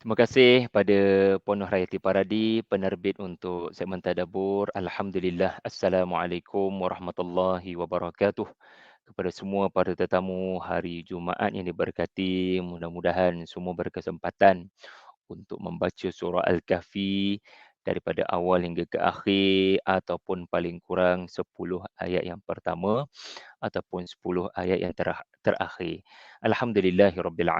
Terima kasih pada Puan Nur Hayati Paradi, penerbit untuk segmen Tadabur. Alhamdulillah. Assalamualaikum warahmatullahi wabarakatuh. Kepada semua para tetamu hari Jumaat yang diberkati, mudah-mudahan semua berkesempatan untuk membaca surah Al-Kahfi daripada awal hingga ke akhir ataupun paling kurang 10 ayat yang pertama ataupun 10 ayat yang terakhir. Alhamdulillahirabbil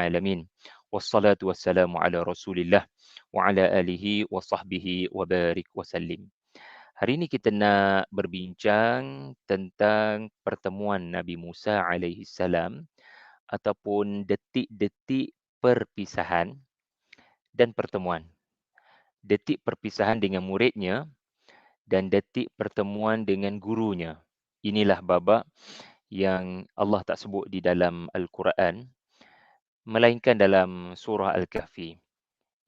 wassalatu wassalamu ala rasulillah wa ala alihi wa sahbihi wa barik wa sallim. Hari ini kita nak berbincang tentang pertemuan Nabi Musa alaihi salam ataupun detik-detik perpisahan dan pertemuan. Detik perpisahan dengan muridnya dan detik pertemuan dengan gurunya. Inilah babak yang Allah tak sebut di dalam Al-Quran melainkan dalam surah Al-Kahfi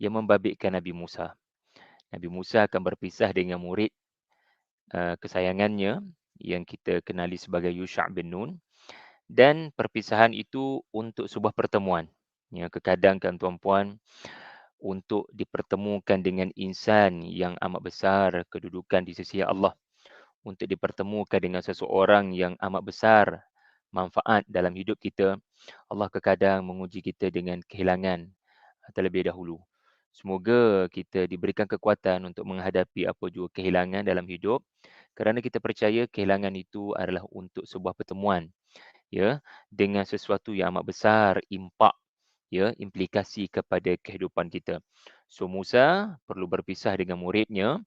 yang membabitkan Nabi Musa. Nabi Musa akan berpisah dengan murid uh, kesayangannya yang kita kenali sebagai Yusha' bin Nun dan perpisahan itu untuk sebuah pertemuan. Ya, kekadangkan tuan-puan untuk dipertemukan dengan insan yang amat besar kedudukan di sisi Allah untuk dipertemukan dengan seseorang yang amat besar manfaat dalam hidup kita, Allah kekadang menguji kita dengan kehilangan terlebih dahulu. Semoga kita diberikan kekuatan untuk menghadapi apa jua kehilangan dalam hidup kerana kita percaya kehilangan itu adalah untuk sebuah pertemuan ya dengan sesuatu yang amat besar impak ya implikasi kepada kehidupan kita. So Musa perlu berpisah dengan muridnya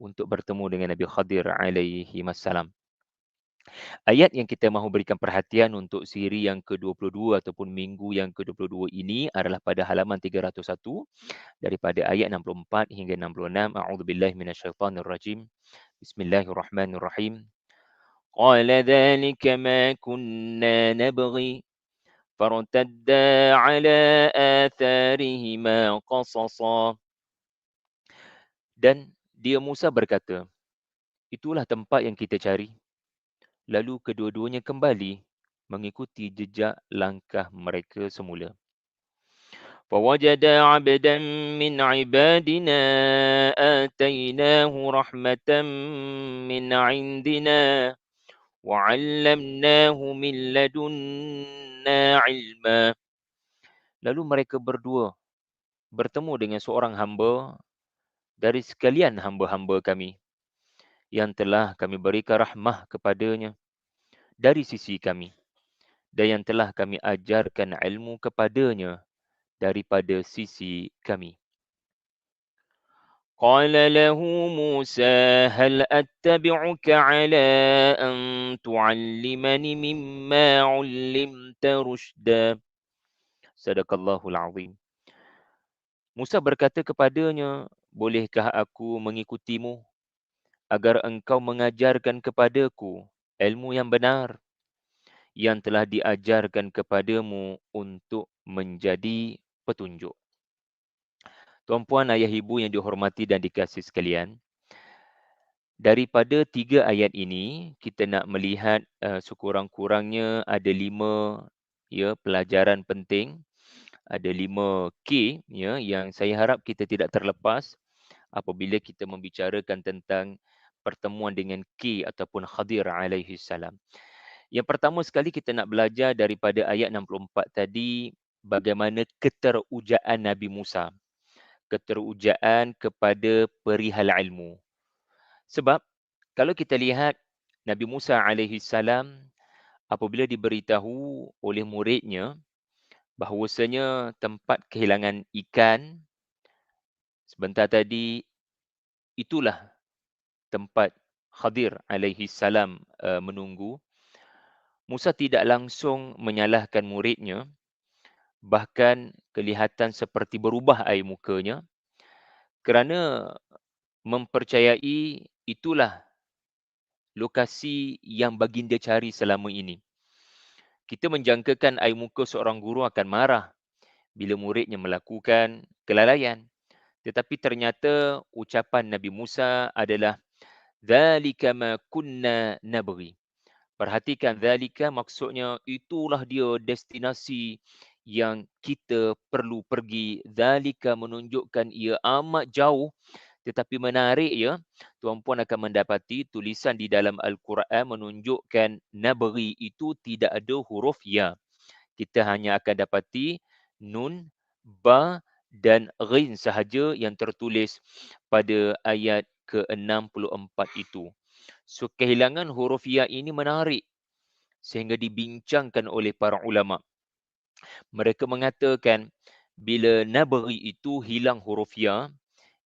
untuk bertemu dengan Nabi Khadir alaihi wasallam. Ayat yang kita mahu berikan perhatian untuk siri yang ke-22 ataupun minggu yang ke-22 ini adalah pada halaman 301 daripada ayat 64 hingga 66. A'udzubillah minasyaitanirrajim. Bismillahirrahmanirrahim. Qala dhalika ma kunna nabghi فارتدا ala atharihima qasasa. dan dia Musa berkata itulah tempat yang kita cari lalu kedua-duanya kembali mengikuti jejak langkah mereka semula. فَوَجَدَ عَبْدًا مِنْ عِبَادِنَا آتَيْنَاهُ رَحْمَةً مِنْ عِنْدِنَا وَعَلَّمْنَاهُ مِنْ لَدُنَّا عِلْمًا Lalu mereka berdua bertemu dengan seorang hamba dari sekalian hamba-hamba kami yang telah kami berikan rahmah kepadanya dari sisi kami dan yang telah kami ajarkan ilmu kepadanya daripada sisi kami. قال له موسى هل أتبعك على أن تعلمني مما علمت رشدا صدق الله العظيم Musa berkata kepadanya, bolehkah aku mengikutimu Agar engkau mengajarkan kepadaku ilmu yang benar yang telah diajarkan kepadamu untuk menjadi petunjuk. Tuan-puan, ayah ibu yang dihormati dan dikasih sekalian, daripada tiga ayat ini, kita nak melihat uh, sekurang-kurangnya ada lima ya, pelajaran penting, ada lima K ya, yang saya harap kita tidak terlepas apabila kita membicarakan tentang pertemuan dengan Ki ataupun Khadir alaihi salam. Yang pertama sekali kita nak belajar daripada ayat 64 tadi bagaimana keterujaan Nabi Musa. Keterujaan kepada perihal ilmu. Sebab kalau kita lihat Nabi Musa alaihi salam apabila diberitahu oleh muridnya bahawasanya tempat kehilangan ikan sebentar tadi itulah tempat Khadir alaihi salam uh, menunggu. Musa tidak langsung menyalahkan muridnya bahkan kelihatan seperti berubah air mukanya. Kerana mempercayai itulah lokasi yang baginda cari selama ini. Kita menjangkakan air muka seorang guru akan marah bila muridnya melakukan kelalaian. Tetapi ternyata ucapan Nabi Musa adalah Zalika ma kunna nabri. Perhatikan zalika maksudnya itulah dia destinasi yang kita perlu pergi. Zalika menunjukkan ia amat jauh tetapi menarik ya. Tuan-puan akan mendapati tulisan di dalam Al-Quran menunjukkan nabri itu tidak ada huruf ya. Kita hanya akan dapati nun, ba dan ghin sahaja yang tertulis pada ayat ke-64 itu. So kehilangan huruf ya ini menarik sehingga dibincangkan oleh para ulama. Mereka mengatakan bila nabri itu hilang huruf ya,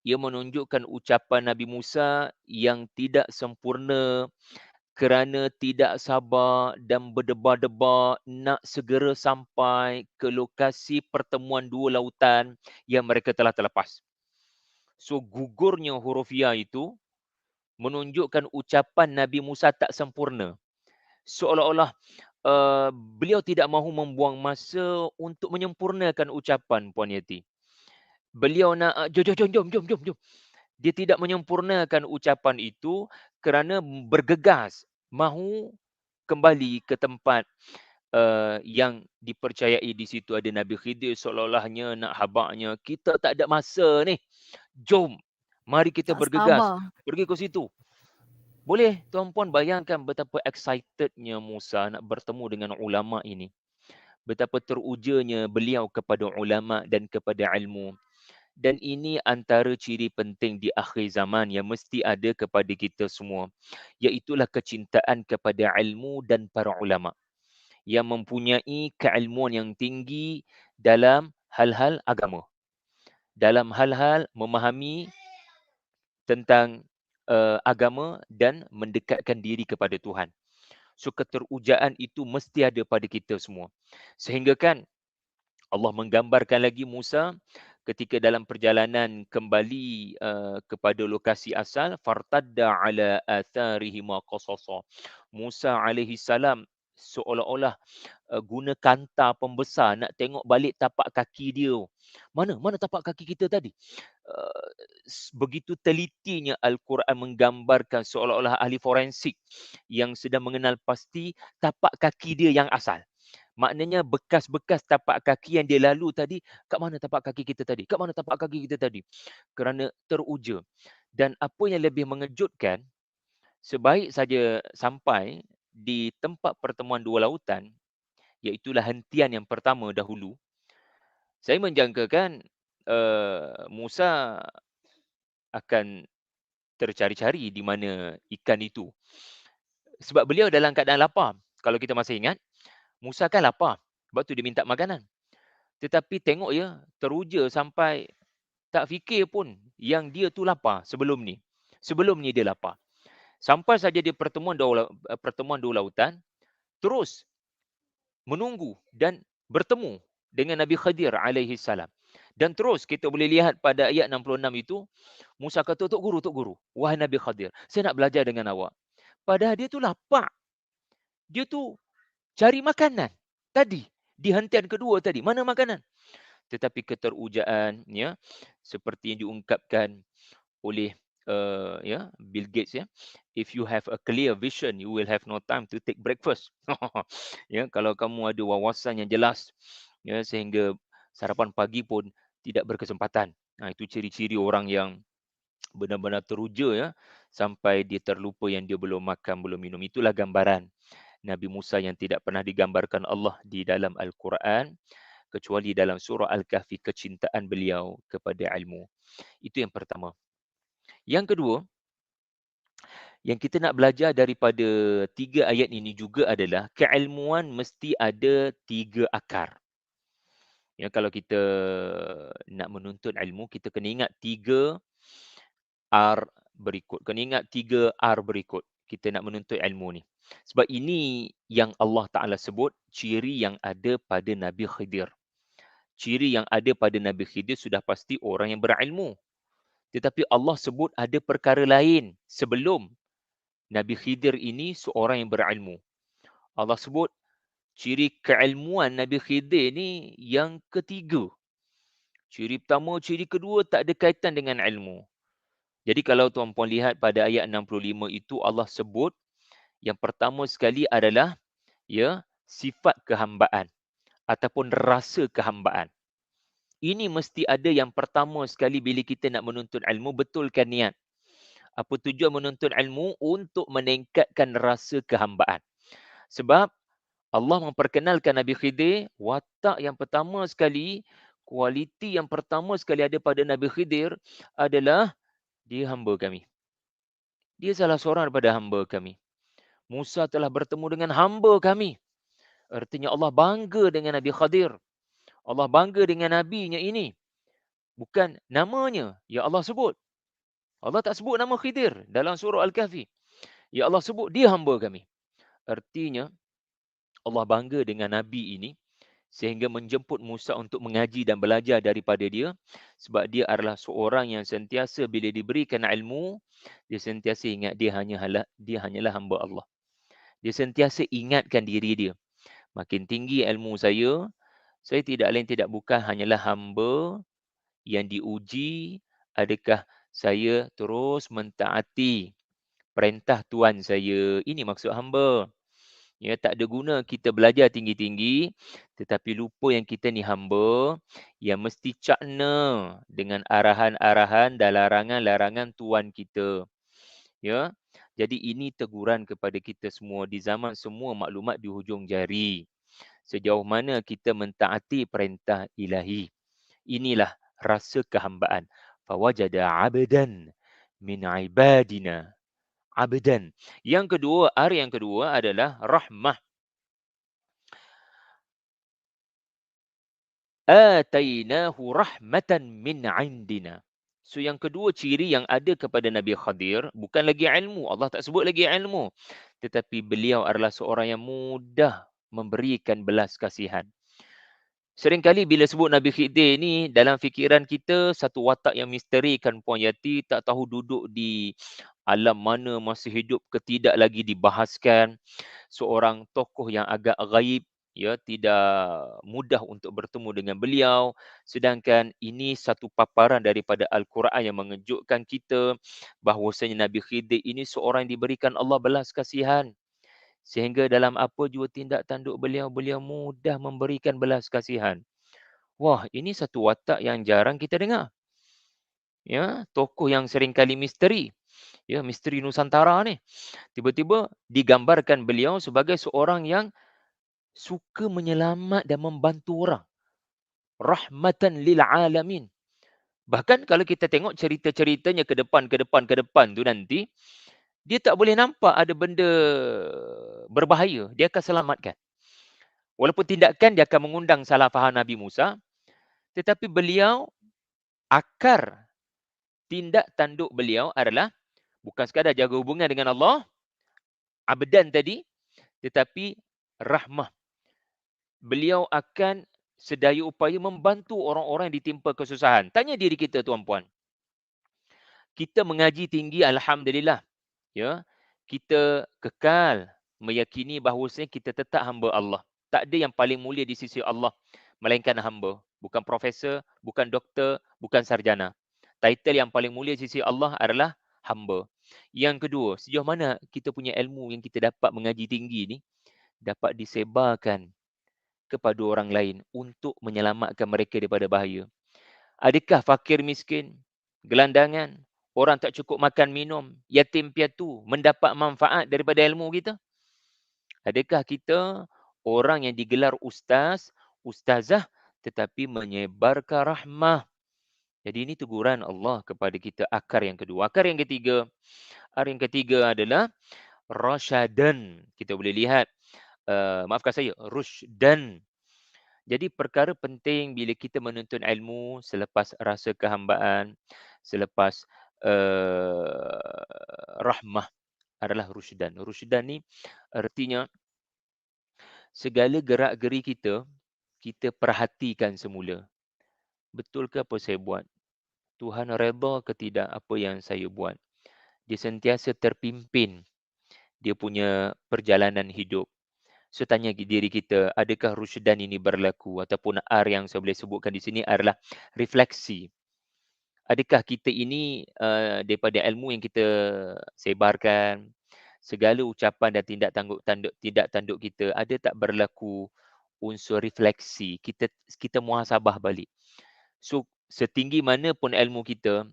ia menunjukkan ucapan Nabi Musa yang tidak sempurna kerana tidak sabar dan berdebar-debar nak segera sampai ke lokasi pertemuan dua lautan yang mereka telah terlepas. So gugurnya huruf ya itu menunjukkan ucapan Nabi Musa tak sempurna. Seolah-olah uh, beliau tidak mahu membuang masa untuk menyempurnakan ucapan Puan Yati. Beliau nak uh, jom, jom, jom, jom, jom, jom. Dia tidak menyempurnakan ucapan itu kerana bergegas mahu kembali ke tempat uh, yang dipercayai di situ ada Nabi Khidir seolah-olahnya nak habaknya kita tak ada masa ni jom mari kita tak bergegas sama. pergi ke situ. Boleh tuan-puan bayangkan betapa excitednya Musa nak bertemu dengan ulama ini. Betapa terujanya beliau kepada ulama dan kepada ilmu. Dan ini antara ciri penting di akhir zaman yang mesti ada kepada kita semua iaitulah kecintaan kepada ilmu dan para ulama yang mempunyai keilmuan yang tinggi dalam hal-hal agama dalam hal-hal memahami tentang uh, agama dan mendekatkan diri kepada Tuhan. So keterujaan itu mesti ada pada kita semua. Sehingga kan Allah menggambarkan lagi Musa ketika dalam perjalanan kembali uh, kepada lokasi asal fartadda ala atharihi ma qasasa. Musa alaihi salam seolah-olah uh, guna kanta pembesar nak tengok balik tapak kaki dia mana mana tapak kaki kita tadi uh, begitu telitinya al-Quran menggambarkan seolah-olah ahli forensik yang sedang mengenal pasti tapak kaki dia yang asal Maknanya bekas-bekas tapak kaki yang dia lalu tadi, kat mana tapak kaki kita tadi? Kat mana tapak kaki kita tadi? Kerana teruja. Dan apa yang lebih mengejutkan, sebaik saja sampai di tempat pertemuan dua lautan, iaitulah hentian yang pertama dahulu, saya menjangkakan uh, Musa akan tercari-cari di mana ikan itu. Sebab beliau dalam keadaan lapar. Kalau kita masih ingat, Musa kan lapar. Sebab tu dia minta makanan. Tetapi tengok ya, teruja sampai tak fikir pun yang dia tu lapar sebelum ni. Sebelum ni dia lapar. Sampai saja dia pertemuan dua, eh, pertemuan dua lautan, terus menunggu dan bertemu dengan Nabi Khadir alaihi salam. Dan terus kita boleh lihat pada ayat 66 itu, Musa kata, Tok Guru, Tok Guru, wahai Nabi Khadir, saya nak belajar dengan awak. Padahal dia tu lapar. Dia tu cari makanan tadi di hentian kedua tadi mana makanan tetapi keterujaan ya seperti yang diungkapkan oleh uh, ya Bill Gates ya if you have a clear vision you will have no time to take breakfast ya kalau kamu ada wawasan yang jelas ya sehingga sarapan pagi pun tidak berkesempatan nah itu ciri-ciri orang yang benar-benar teruja ya sampai dia terlupa yang dia belum makan belum minum itulah gambaran Nabi Musa yang tidak pernah digambarkan Allah di dalam Al-Quran kecuali dalam surah Al-Kahfi kecintaan beliau kepada ilmu. Itu yang pertama. Yang kedua, yang kita nak belajar daripada tiga ayat ini juga adalah keilmuan mesti ada tiga akar. Ya, kalau kita nak menuntut ilmu, kita kena ingat tiga R berikut. Kena ingat tiga R berikut. Kita nak menuntut ilmu ni. Sebab ini yang Allah Ta'ala sebut ciri yang ada pada Nabi Khidir. Ciri yang ada pada Nabi Khidir sudah pasti orang yang berilmu. Tetapi Allah sebut ada perkara lain sebelum Nabi Khidir ini seorang yang berilmu. Allah sebut ciri keilmuan Nabi Khidir ni yang ketiga. Ciri pertama, ciri kedua tak ada kaitan dengan ilmu. Jadi kalau tuan-puan lihat pada ayat 65 itu Allah sebut yang pertama sekali adalah ya sifat kehambaan. ataupun rasa kehambaan. Ini mesti ada yang pertama sekali bila kita nak menuntut ilmu, betulkan niat. Apa tujuan menuntut ilmu? Untuk meningkatkan rasa kehambaan. Sebab Allah memperkenalkan Nabi Khidir, watak yang pertama sekali, kualiti yang pertama sekali ada pada Nabi Khidir adalah dia hamba kami. Dia salah seorang daripada hamba kami. Musa telah bertemu dengan hamba kami. Artinya Allah bangga dengan Nabi Khadir. Allah bangga dengan nabinya ini. Bukan namanya ya Allah sebut. Allah tak sebut nama Khidir dalam surah Al-Kahfi. Ya Allah sebut dia hamba kami. Artinya Allah bangga dengan nabi ini sehingga menjemput Musa untuk mengaji dan belajar daripada dia sebab dia adalah seorang yang sentiasa bila diberikan ilmu dia sentiasa ingat dia hanyalah dia hanyalah hamba Allah. Dia sentiasa ingatkan diri dia. Makin tinggi ilmu saya, saya tidak lain tidak bukan hanyalah hamba yang diuji adakah saya terus mentaati perintah Tuhan saya. Ini maksud hamba. Ya, tak ada guna kita belajar tinggi-tinggi tetapi lupa yang kita ni hamba yang mesti cakna dengan arahan-arahan dan larangan-larangan Tuhan kita. Ya. Jadi ini teguran kepada kita semua di zaman semua maklumat di hujung jari sejauh mana kita mentaati perintah ilahi. Inilah rasa kehambaan. Fawajada abdan min ibadina. Abdan. Yang kedua, hari yang kedua adalah rahmah. Atainahu rahmatan min indina. So yang kedua ciri yang ada kepada Nabi Khadir bukan lagi ilmu. Allah tak sebut lagi ilmu. Tetapi beliau adalah seorang yang mudah memberikan belas kasihan. Seringkali bila sebut Nabi Khidir ni dalam fikiran kita satu watak yang misteri kan Puan Yati tak tahu duduk di alam mana masih hidup ke tidak lagi dibahaskan. Seorang tokoh yang agak gaib ya tidak mudah untuk bertemu dengan beliau sedangkan ini satu paparan daripada al-Quran yang mengejutkan kita bahwasanya Nabi Khidir ini seorang yang diberikan Allah belas kasihan sehingga dalam apa jua tindak tanduk beliau, beliau mudah memberikan belas kasihan. Wah, ini satu watak yang jarang kita dengar. Ya, tokoh yang sering kali misteri. Ya, misteri Nusantara ni. Tiba-tiba digambarkan beliau sebagai seorang yang suka menyelamat dan membantu orang. Rahmatan lil alamin. Bahkan kalau kita tengok cerita-ceritanya ke depan, ke depan, ke depan tu nanti, dia tak boleh nampak ada benda berbahaya, dia akan selamatkan. Walaupun tindakan dia akan mengundang salah faham Nabi Musa, tetapi beliau akar tindak tanduk beliau adalah bukan sekadar jaga hubungan dengan Allah, abdan tadi, tetapi rahmah. Beliau akan sedaya upaya membantu orang-orang yang ditimpa kesusahan. Tanya diri kita tuan-puan. Kita mengaji tinggi, Alhamdulillah ya kita kekal meyakini bahawa kita tetap hamba Allah. Tak ada yang paling mulia di sisi Allah melainkan hamba. Bukan profesor, bukan doktor, bukan sarjana. Title yang paling mulia di sisi Allah adalah hamba. Yang kedua, sejauh mana kita punya ilmu yang kita dapat mengaji tinggi ni dapat disebarkan kepada orang lain untuk menyelamatkan mereka daripada bahaya. Adakah fakir miskin, gelandangan, orang tak cukup makan minum, yatim piatu mendapat manfaat daripada ilmu kita? Adakah kita orang yang digelar ustaz, ustazah tetapi menyebarkan rahmah? Jadi ini teguran Allah kepada kita akar yang kedua. Akar yang ketiga, akar yang ketiga adalah rasyadan. Kita boleh lihat, uh, maafkan saya, rushdan. Jadi perkara penting bila kita menuntut ilmu selepas rasa kehambaan, selepas uh, rahmah adalah rusydan. Rusydan ni artinya segala gerak-geri kita, kita perhatikan semula. Betul ke apa saya buat? Tuhan redha ke tidak apa yang saya buat? Dia sentiasa terpimpin dia punya perjalanan hidup. So tanya diri kita, adakah rusydan ini berlaku ataupun R yang saya boleh sebutkan di sini adalah refleksi adakah kita ini uh, daripada ilmu yang kita sebarkan segala ucapan dan tindak tanduk tanduk tidak tanduk kita ada tak berlaku unsur refleksi. Kita kita muhasabah balik. So, setinggi mana pun ilmu kita,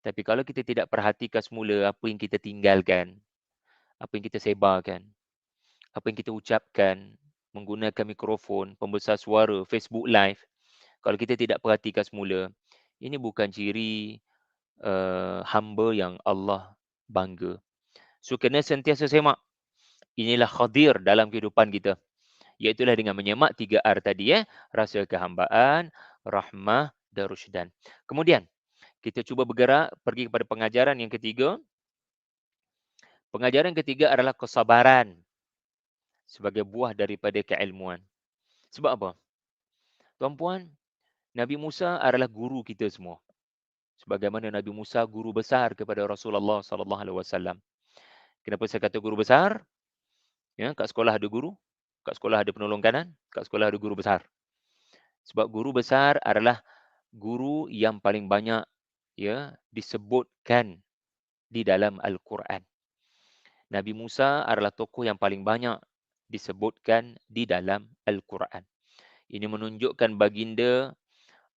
tapi kalau kita tidak perhatikan semula apa yang kita tinggalkan, apa yang kita sebarkan, apa yang kita ucapkan, menggunakan mikrofon, pembesar suara, Facebook Live, kalau kita tidak perhatikan semula, ini bukan ciri uh, hamba yang Allah bangga. So, kena sentiasa semak. Inilah khadir dalam kehidupan kita. Iaitulah dengan menyemak tiga R tadi. Eh? Rasa kehambaan, rahmah dan rusydan. Kemudian, kita cuba bergerak pergi kepada pengajaran yang ketiga. Pengajaran ketiga adalah kesabaran sebagai buah daripada keilmuan. Sebab apa? Tuan-puan, Nabi Musa adalah guru kita semua. Sebagaimana Nabi Musa guru besar kepada Rasulullah sallallahu alaihi wasallam. Kenapa saya kata guru besar? Ya, kat sekolah ada guru, kat sekolah ada penolong kanan, kat sekolah ada guru besar. Sebab guru besar adalah guru yang paling banyak ya disebutkan di dalam Al-Quran. Nabi Musa adalah tokoh yang paling banyak disebutkan di dalam Al-Quran. Ini menunjukkan baginda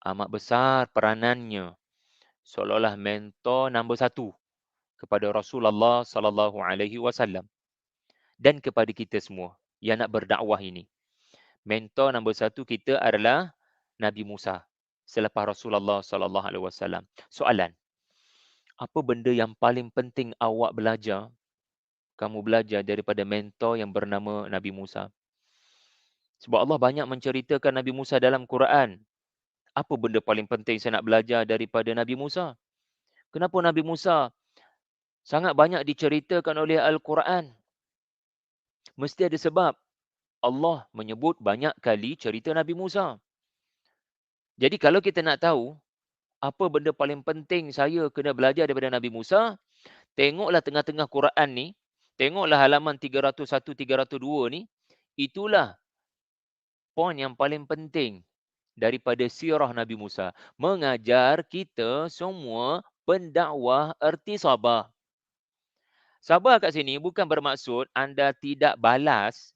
amat besar peranannya seolah-olah mentor nombor satu kepada Rasulullah sallallahu alaihi wasallam dan kepada kita semua yang nak berdakwah ini. Mentor nombor satu kita adalah Nabi Musa selepas Rasulullah sallallahu alaihi wasallam. Soalan. Apa benda yang paling penting awak belajar? Kamu belajar daripada mentor yang bernama Nabi Musa. Sebab Allah banyak menceritakan Nabi Musa dalam Quran. Apa benda paling penting saya nak belajar daripada Nabi Musa? Kenapa Nabi Musa sangat banyak diceritakan oleh Al-Quran? mesti ada sebab. Allah menyebut banyak kali cerita Nabi Musa. Jadi kalau kita nak tahu apa benda paling penting saya kena belajar daripada Nabi Musa, tengoklah tengah-tengah Quran ni, tengoklah halaman 301 302 ni, itulah poin yang paling penting daripada sirah Nabi Musa, mengajar kita semua pendakwah erti sabar. Sabar kat sini bukan bermaksud anda tidak balas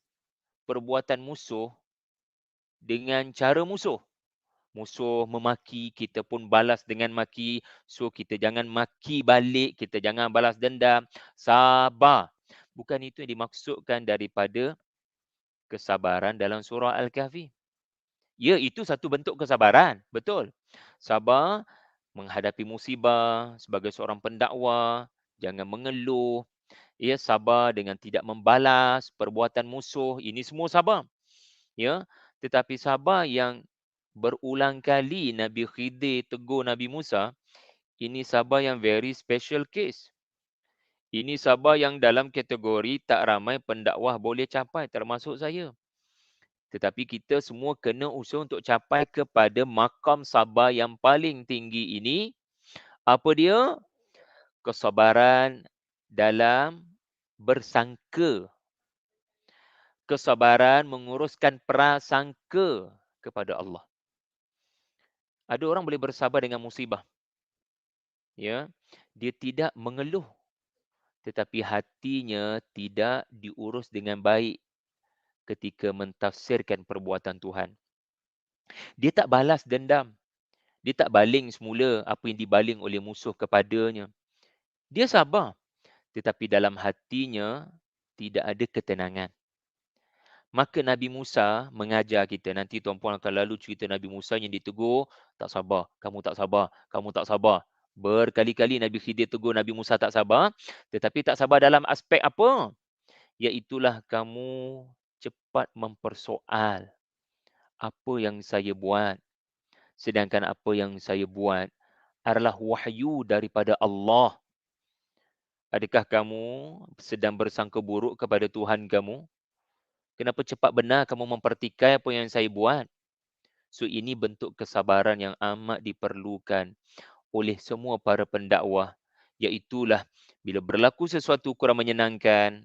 perbuatan musuh dengan cara musuh. Musuh memaki, kita pun balas dengan maki. So, kita jangan maki balik, kita jangan balas dendam. Sabar. Bukan itu yang dimaksudkan daripada kesabaran dalam surah Al-Kahfi. Ya, itu satu bentuk kesabaran. Betul. Sabar menghadapi musibah sebagai seorang pendakwa. Jangan mengeluh ya sabar dengan tidak membalas perbuatan musuh ini semua sabar ya tetapi sabar yang berulang kali Nabi Khidir tegur Nabi Musa ini sabar yang very special case ini sabar yang dalam kategori tak ramai pendakwah boleh capai termasuk saya tetapi kita semua kena usaha untuk capai kepada makam sabar yang paling tinggi ini apa dia kesabaran dalam bersangka. Kesabaran menguruskan prasangka kepada Allah. Ada orang boleh bersabar dengan musibah. Ya, dia tidak mengeluh tetapi hatinya tidak diurus dengan baik ketika mentafsirkan perbuatan Tuhan. Dia tak balas dendam. Dia tak baling semula apa yang dibaling oleh musuh kepadanya. Dia sabar tetapi dalam hatinya tidak ada ketenangan. Maka Nabi Musa mengajar kita. Nanti tuan-puan akan lalu cerita Nabi Musa yang ditegur. Tak sabar. Kamu tak sabar. Kamu tak sabar. Berkali-kali Nabi Khidir tegur Nabi Musa tak sabar. Tetapi tak sabar dalam aspek apa? Iaitulah kamu cepat mempersoal. Apa yang saya buat. Sedangkan apa yang saya buat adalah wahyu daripada Allah. Adakah kamu sedang bersangka buruk kepada Tuhan kamu? Kenapa cepat benar kamu mempertikai apa yang saya buat? So ini bentuk kesabaran yang amat diperlukan oleh semua para pendakwah. Iaitulah bila berlaku sesuatu kurang menyenangkan,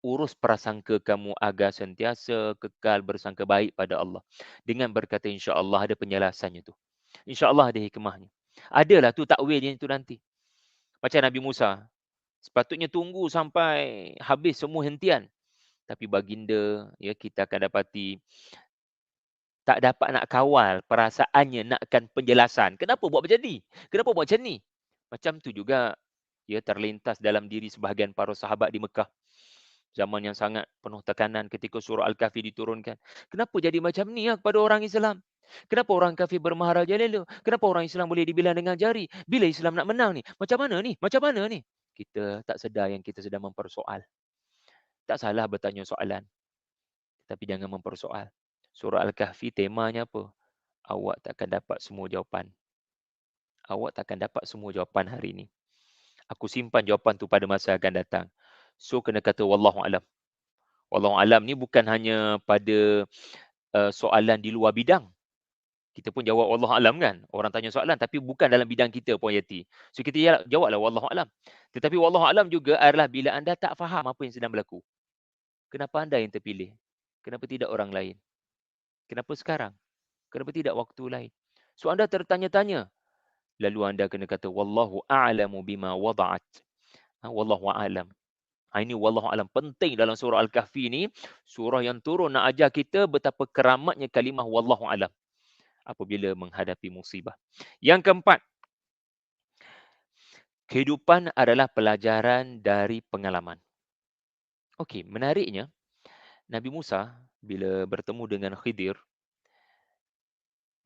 urus prasangka kamu agar sentiasa kekal bersangka baik pada Allah. Dengan berkata insya Allah ada penjelasannya tu. Insya Allah ada hikmahnya. Adalah tu takwil yang itu nanti. Macam Nabi Musa. Sepatutnya tunggu sampai habis semua hentian. Tapi baginda, ya kita akan dapati tak dapat nak kawal perasaannya nakkan penjelasan. Kenapa buat macam ni? Kenapa buat macam ni? Macam tu juga ya terlintas dalam diri sebahagian para sahabat di Mekah. Zaman yang sangat penuh tekanan ketika surah Al-Kahfi diturunkan. Kenapa jadi macam ni ya kepada orang Islam? Kenapa orang kafir bermaharajalela? Kenapa orang Islam boleh dibilang dengan jari? Bila Islam nak menang ni? Macam mana ni? Macam mana ni? Kita tak sedar yang kita sedang mempersoal. Tak salah bertanya soalan. Tapi jangan mempersoal. Surah Al-Kahfi temanya apa? Awak takkan dapat semua jawapan. Awak takkan dapat semua jawapan hari ini. Aku simpan jawapan tu pada masa akan datang. So kena kata wallahu alam. Wallahu alam ni bukan hanya pada uh, soalan di luar bidang. Kita pun jawab wallahu alam kan. Orang tanya soalan tapi bukan dalam bidang kita puan Yati. So kita jawablah wallahu alam. Tetapi wallahu alam juga adalah bila anda tak faham apa yang sedang berlaku. Kenapa anda yang terpilih? Kenapa tidak orang lain? Kenapa sekarang? Kenapa tidak waktu lain? So anda tertanya-tanya. Lalu anda kena kata wallahu a'lamu bima wada'at. Ha, wallahu a'lam. Ha, ini wallahu a'lam penting dalam surah Al-Kahfi ni, surah yang turun nak ajar kita betapa keramatnya kalimah wallahu a'lam apabila menghadapi musibah. Yang keempat, kehidupan adalah pelajaran dari pengalaman. Okey, menariknya Nabi Musa bila bertemu dengan Khidir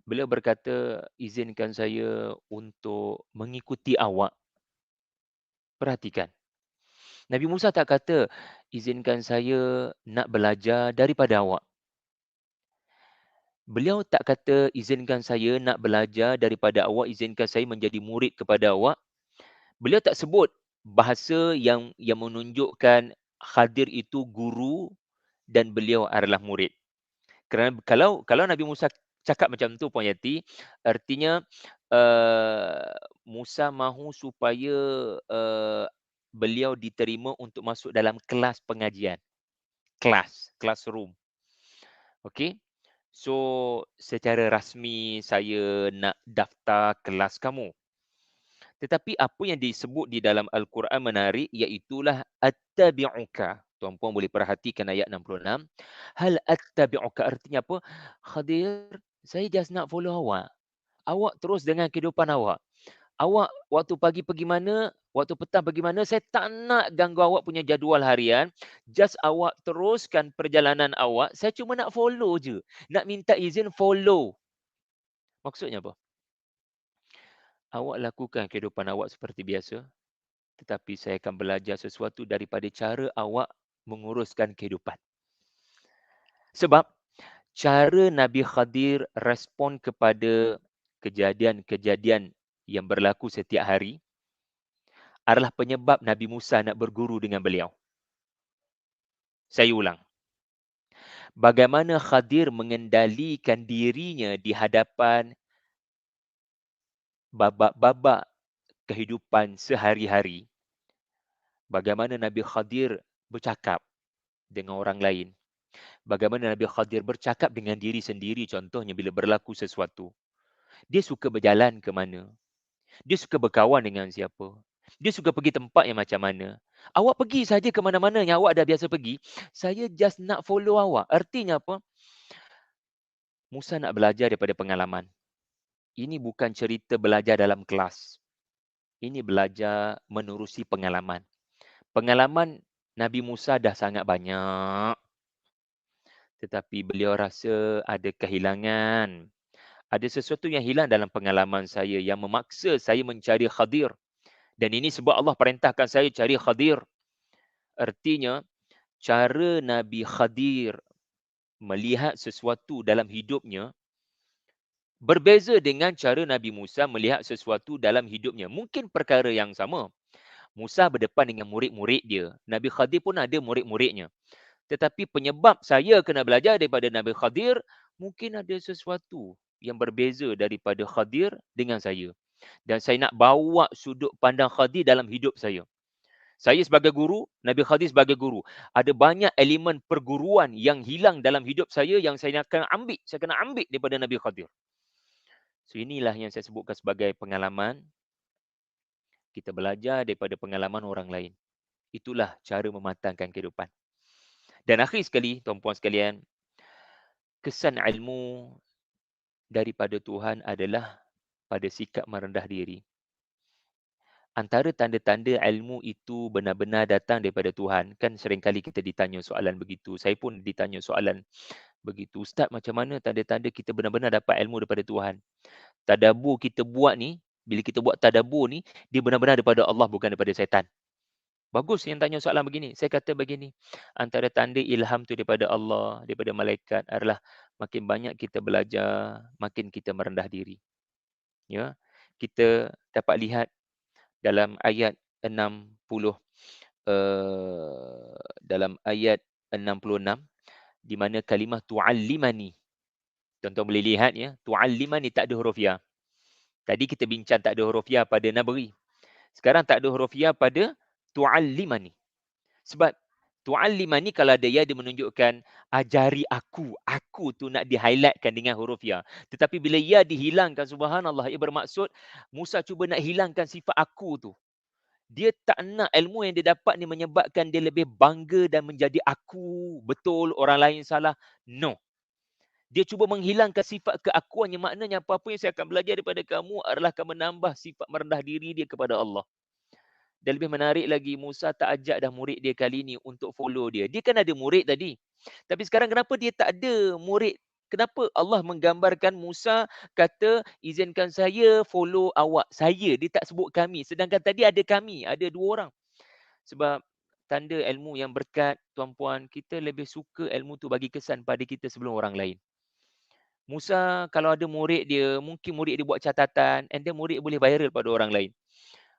Beliau berkata, izinkan saya untuk mengikuti awak. Perhatikan. Nabi Musa tak kata, izinkan saya nak belajar daripada awak. Beliau tak kata, izinkan saya nak belajar daripada awak, izinkan saya menjadi murid kepada awak. Beliau tak sebut bahasa yang yang menunjukkan Khadir itu guru dan beliau adalah murid. Kerana kalau kalau Nabi Musa cakap macam tu Puan Yati, artinya uh, Musa mahu supaya uh, beliau diterima untuk masuk dalam kelas pengajian. Kelas, classroom. Okay. So, secara rasmi saya nak daftar kelas kamu. Tetapi apa yang disebut di dalam Al-Quran menarik iaitulah at-tabi'uka. Tuan-puan boleh perhatikan ayat 66. Hal at-tabi'uka artinya apa? Khadir, saya just nak follow awak. Awak terus dengan kehidupan awak. Awak waktu pagi pergi mana, waktu petang pergi mana, saya tak nak ganggu awak punya jadual harian. Just awak teruskan perjalanan awak. Saya cuma nak follow je. Nak minta izin follow. Maksudnya apa? Awak lakukan kehidupan awak seperti biasa. Tetapi saya akan belajar sesuatu daripada cara awak menguruskan kehidupan. Sebab cara Nabi Khadir respon kepada kejadian-kejadian yang berlaku setiap hari adalah penyebab Nabi Musa nak berguru dengan beliau. Saya ulang. Bagaimana Khadir mengendalikan dirinya di hadapan babak-babak kehidupan sehari-hari. Bagaimana Nabi Khadir bercakap dengan orang lain bagaimana Nabi Khadir bercakap dengan diri sendiri contohnya bila berlaku sesuatu. Dia suka berjalan ke mana? Dia suka berkawan dengan siapa? Dia suka pergi tempat yang macam mana? Awak pergi saja ke mana-mana yang awak dah biasa pergi. Saya just nak follow awak. Artinya apa? Musa nak belajar daripada pengalaman. Ini bukan cerita belajar dalam kelas. Ini belajar menerusi pengalaman. Pengalaman Nabi Musa dah sangat banyak tetapi beliau rasa ada kehilangan. Ada sesuatu yang hilang dalam pengalaman saya yang memaksa saya mencari Khadir. Dan ini sebab Allah perintahkan saya cari Khadir. Artinya, cara Nabi Khadir melihat sesuatu dalam hidupnya berbeza dengan cara Nabi Musa melihat sesuatu dalam hidupnya. Mungkin perkara yang sama. Musa berdepan dengan murid-murid dia. Nabi Khadir pun ada murid-muridnya. Tetapi penyebab saya kena belajar daripada Nabi Khadir, mungkin ada sesuatu yang berbeza daripada Khadir dengan saya. Dan saya nak bawa sudut pandang Khadir dalam hidup saya. Saya sebagai guru, Nabi Khadir sebagai guru. Ada banyak elemen perguruan yang hilang dalam hidup saya yang saya kena ambil. Saya kena ambil daripada Nabi Khadir. So inilah yang saya sebutkan sebagai pengalaman. Kita belajar daripada pengalaman orang lain. Itulah cara mematangkan kehidupan. Dan akhir sekali, tuan-puan sekalian, kesan ilmu daripada Tuhan adalah pada sikap merendah diri. Antara tanda-tanda ilmu itu benar-benar datang daripada Tuhan. Kan seringkali kita ditanya soalan begitu. Saya pun ditanya soalan begitu. Ustaz, macam mana tanda-tanda kita benar-benar dapat ilmu daripada Tuhan? Tadabur kita buat ni, bila kita buat tadabur ni, dia benar-benar daripada Allah bukan daripada syaitan. Bagus yang tanya soalan begini. Saya kata begini. Antara tanda ilham tu daripada Allah, daripada malaikat adalah makin banyak kita belajar, makin kita merendah diri. Ya, kita dapat lihat dalam ayat 60 uh, dalam ayat 66 di mana kalimah tu'allimani tuan-tuan boleh lihat ya tu'allimani tak ada huruf ya. Tadi kita bincang tak ada huruf ya pada nabri sekarang tak ada huruf ya pada tu'allimani. Sebab tu'allimani kalau ada ya dia menunjukkan ajari aku aku tu nak di highlightkan dengan huruf ya. Tetapi bila ya dihilangkan subhanallah ia bermaksud Musa cuba nak hilangkan sifat aku tu. Dia tak nak ilmu yang dia dapat ni menyebabkan dia lebih bangga dan menjadi aku betul orang lain salah. No. Dia cuba menghilangkan sifat keakuannya. Maknanya apa-apa yang saya akan belajar daripada kamu adalah akan menambah sifat merendah diri dia kepada Allah dan lebih menarik lagi, Musa tak ajak dah murid dia kali ni untuk follow dia. Dia kan ada murid tadi. Tapi sekarang kenapa dia tak ada murid? Kenapa Allah menggambarkan Musa kata izinkan saya follow awak. Saya, dia tak sebut kami. Sedangkan tadi ada kami, ada dua orang. Sebab tanda ilmu yang berkat, tuan-puan, kita lebih suka ilmu tu bagi kesan pada kita sebelum orang lain. Musa kalau ada murid dia, mungkin murid dia buat catatan and then murid boleh viral pada orang lain.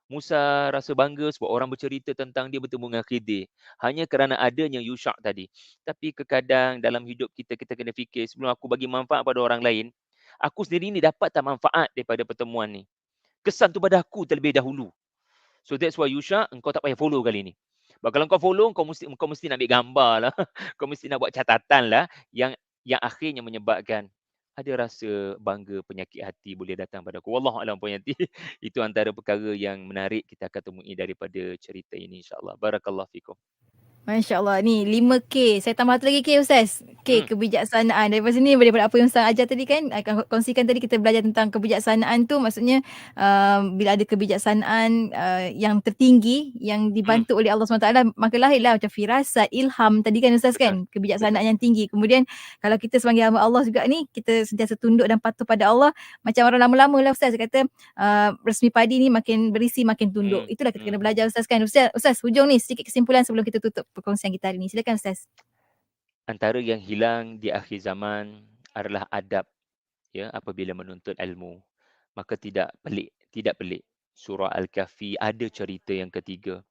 Musa rasa bangga sebab orang bercerita tentang dia bertemu dengan Khidir. Hanya kerana adanya Yusha' tadi. Tapi kekadang dalam hidup kita, kita kena fikir sebelum aku bagi manfaat pada orang lain, aku sendiri ni dapat tak manfaat daripada pertemuan ni? Kesan tu pada aku terlebih dahulu. So that's why Yusha' engkau tak payah follow kali ni. Sebab kalau kau follow, kau mesti, kau mesti nak ambil gambar lah. kau mesti nak buat catatan lah yang yang akhirnya menyebabkan ada rasa bangga penyakit hati boleh datang pada aku. Wallahu alam penyakit. Itu antara perkara yang menarik kita akan temui daripada cerita ini insya-Allah. Barakallahu fikum. Masya Allah ni 5K Saya tambah satu lagi K Ustaz. K hmm. kebijaksanaan. Daripada sini daripada apa yang Ustaz ajar tadi kan? Akan Kongsikan tadi kita belajar tentang kebijaksanaan tu. Maksudnya uh, Bila ada kebijaksanaan uh, Yang tertinggi Yang dibantu hmm. oleh Allah SWT Maka lahirlah macam firasat Ilham tadi kan Ustaz kan? Kebijaksanaan yang tinggi. Kemudian Kalau kita sebagai hamba Allah juga ni Kita sentiasa tunduk dan patuh pada Allah. Macam orang lama-lama lah Ustaz Kata uh, Resmi padi ni makin berisi Makin tunduk. Hmm. Itulah kita kena hmm. belajar Ustaz kan? Ustaz, Ustaz hujung ni sedikit kesimpulan sebelum kita tutup perkongsian kita hari ini. Silakan Ustaz. Antara yang hilang di akhir zaman adalah adab ya apabila menuntut ilmu. Maka tidak pelik, tidak pelik. Surah Al-Kahfi ada cerita yang ketiga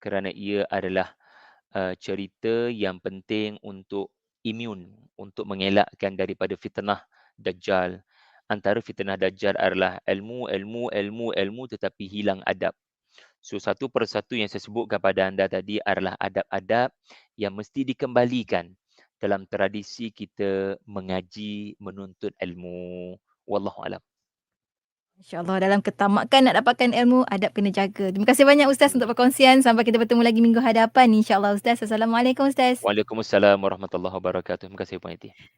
kerana ia adalah uh, cerita yang penting untuk imun untuk mengelakkan daripada fitnah dajjal. Antara fitnah dajjal adalah ilmu, ilmu, ilmu, ilmu tetapi hilang adab. So satu persatu yang saya sebutkan pada anda tadi adalah adab-adab yang mesti dikembalikan dalam tradisi kita mengaji, menuntut ilmu. Wallahu alam. InsyaAllah dalam ketamakan nak dapatkan ilmu, adab kena jaga. Terima kasih banyak Ustaz untuk perkongsian. Sampai kita bertemu lagi minggu hadapan. InsyaAllah Ustaz. Assalamualaikum Ustaz. Waalaikumsalam warahmatullahi wabarakatuh. Terima kasih Puan Iti.